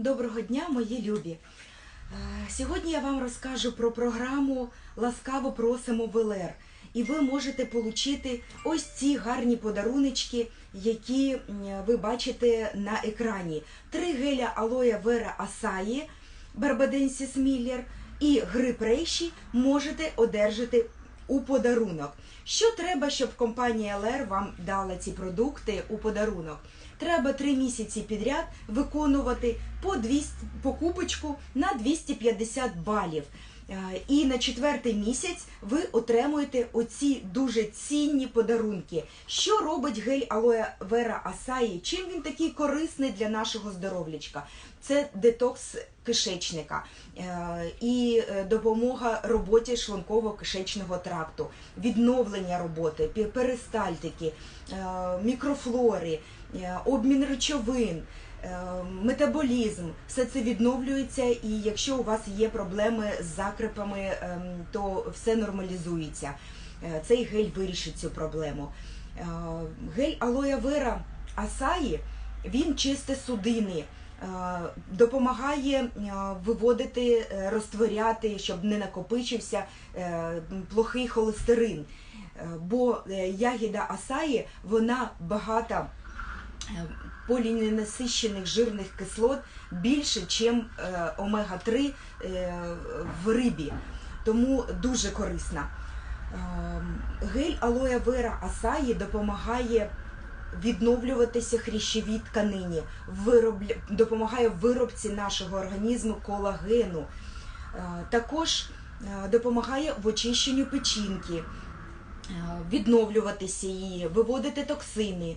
Доброго дня, мої любі. Е, Сьогодні я вам розкажу про програму Ласкаво просимо в ЛР. І ви можете отримати ось ці гарні подаруночки, які ви бачите на екрані. Три геля алоя вера Асаї, Барбаденсіс Міллер і гриб рейші можете одержати у подарунок. Що треба, щоб компанія ЛР вам дала ці продукти у подарунок? Треба три місяці підряд виконувати по 200, покупочку на 250 балів. Е, І на четвертий місяць ви отримуєте оці дуже цінні подарунки. Що робить гель алоє вера Асаї? Чим він такий корисний для нашого здоров'ячка? Це детокс кишечника е, і е, допомога роботі шлунково-кишечного тракту, відновлення роботи, пе- перистальтики, мікрофлори, обмін речовин. Е, Метаболізм, все це відновлюється, і якщо у вас є проблеми з закрепами, ем, то все нормалізується. Е, Цей гель вирішить цю проблему. Е, Гель алоя вера Асаї він чисте судини, допомагає виводити, розтворяти, щоб не накопичився плохий холестерин. Бо ягіда Асаї вона багата е, поліненасищених жирних кислот більше, ніж омега-3 е, в рибі. Тому дуже корисна. Е, Гель алоя вера Асаї допомагає відновлюватися хрящовій тканині, виробля... допомагає виробці нашого організму колагену. Е, Також е, допомагає в очищенню печінки, е, відновлюватися її, виводити токсини,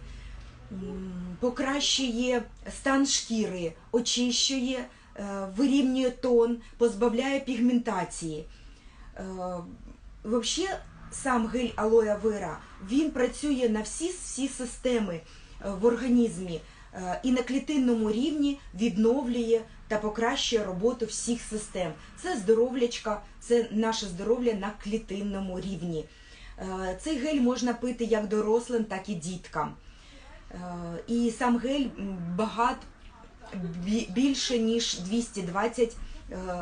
покращує стан шкіри, очищує, е, вирівнює тон, позбавляє пігментації. Е, Взагалі, сам гель алоя вера він працює на всі, всі системи е, в організмі і на клітинному рівні відновлює та покращує роботу всіх систем. Це здоров'ячка, це наше здоров'я на клітинному рівні. Цей гель можна пити як дорослим, так і діткам. Е, І сам гель багат більше ніж 220 е,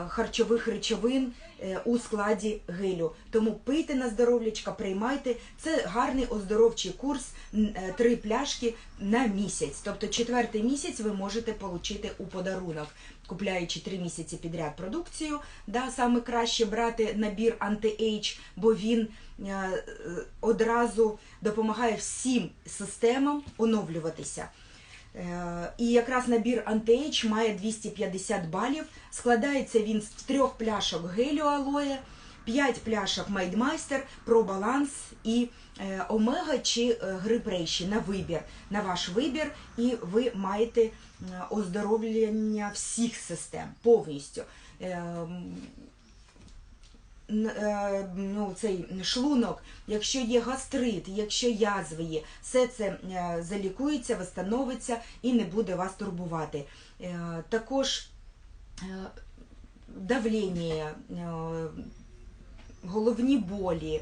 харчових речовин е, у складі гелю. Тому пийте на здоров'ячка, приймайте. Це гарний оздоровчий курс, е, три пляшки на місяць. Тобто четвертий місяць ви можете отримати у подарунок, купляючи три місяці підряд продукцію. Да, саме краще брати набір анти-ейдж, бо він е, е, одразу допомагає всім системам оновлюватися. Е, І якраз набір Антейдж має 250 балів. Складається він з трьох пляшок гелю алоє, 5 пляшок Майдмайстер, про баланс і омега чи е, гриб на вибір, на ваш вибір, і ви маєте е, оздоровлення всіх систем повністю. Е, ну, цей шлунок, якщо є гастрит, якщо язви є, все це е, залікується, встановиться і не буде вас турбувати. Е, Також давлення, головні болі.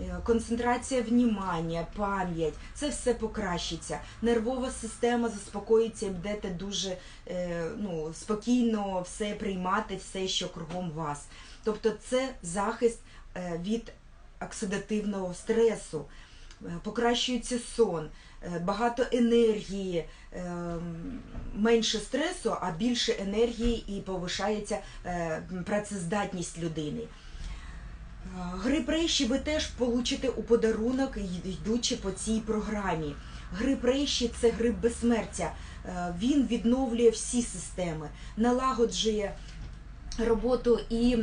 Е, Концентрація внімання, пам'ять, це все покращиться. Нервова система заспокоїться будете дуже е, ну, спокійно все приймати, все, що кругом вас. Тобто це захист е, від оксидативного стресу, покращується сон, багато енергії, менше стресу, а більше енергії і повишається працездатність людини. Гриб рейші ви теж получите у подарунок, йдучи по цій програмі. Гриб рейші це гриб безсмертя. Е, Він відновлює всі системи, налагоджує роботу і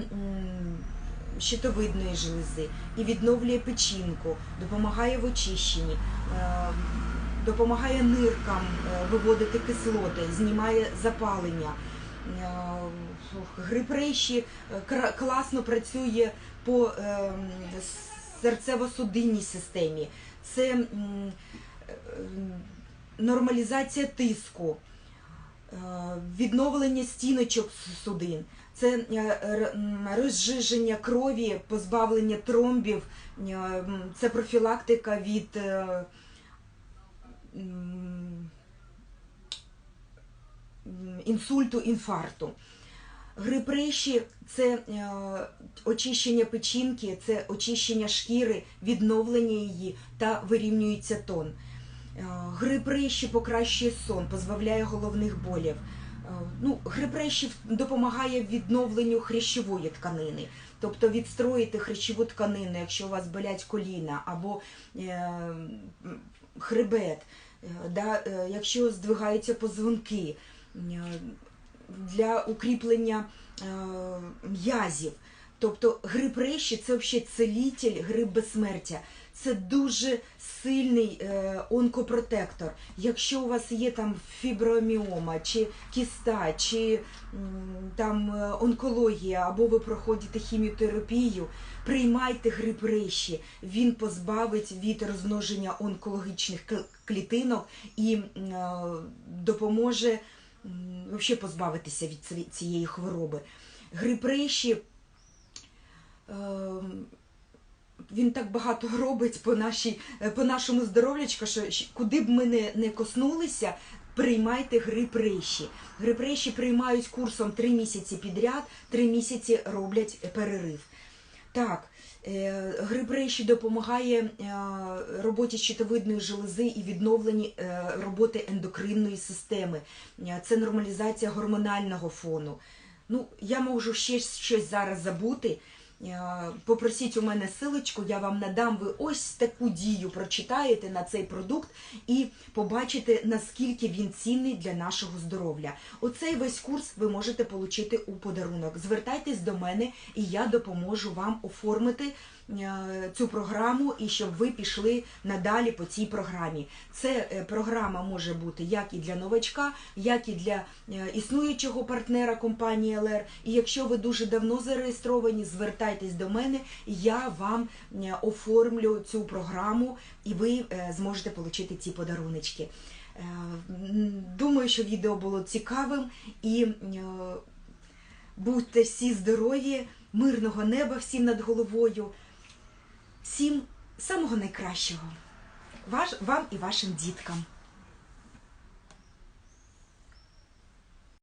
щитовидної желези, і відновлює печінку, допомагає в очищенні, е, допомагає ниркам е, виводити кислоти, знімає запалення. Гриб рейші класно працює по е, серцево-судинній системі. Це е, нормалізація тиску, е, відновлення стіночок судин, це е, розжиження крові, позбавлення тромбів, це профілактика від інсульту, інфаркту. Гриприші це е, очищення печінки, це очищення шкіри, відновлення її та вирівнюється тон. Е, Гриприші покращує сон, позбавляє головних болів. Е, Ну, гриприші допомагає відновленню хрящової тканини, тобто відстроїти хрящову тканину, якщо у вас болять коліна або хребет, да, якщо здвигаються позвонки, для укріплення е, м'язів. Тобто гриб рейші це взагалі целітель, гриб безсмертя. Це дуже сильний е, онкопротектор. Якщо у вас є там фіброміома, чи кіста, чи там е, онкологія, або ви проходите хіміотерапію, приймайте гриб рейші. Він позбавить від розмноження онкологічних кл- клітинок і допоможе взагалі позбавитися від цієї хвороби. Грип рейші, е, він так багато робить по, нашій, е, по нашому здоров'ячку, що куди б ми не, не коснулися, приймайте грип рейші. Грип рейші приймають курсом 3 місяці підряд, 3 місяці роблять перерив. Так, е, гриб рейші допомагає е, роботі щитовидної желези і відновленні е, роботи ендокринної системи. Це нормалізація гормонального фону. Ну, я можу ще щось зараз забути. Е, Попросіть у мене силочку, я вам надам. Ви ось таку дію прочитаєте на цей продукт і побачите, наскільки він цінний для нашого здоров'я. Оцей весь курс ви можете отримати у подарунок. Звертайтесь до мене, і я допоможу вам оформити цю програму і щоб ви пішли надалі по цій програмі. Це е, програма може бути як і для новачка, як і для е, існуючого партнера компанії ЛР. І якщо ви дуже давно зареєстровані, звертайтесь до мене, я вам е, оформлю цю програму, і ви е, зможете отримати ці подаруночки. Е, Думаю, що відео було цікавим і е, будьте всі здорові, мирного неба всім над головою. Всім самого найкращого. Ваш, вам і вашим діткам.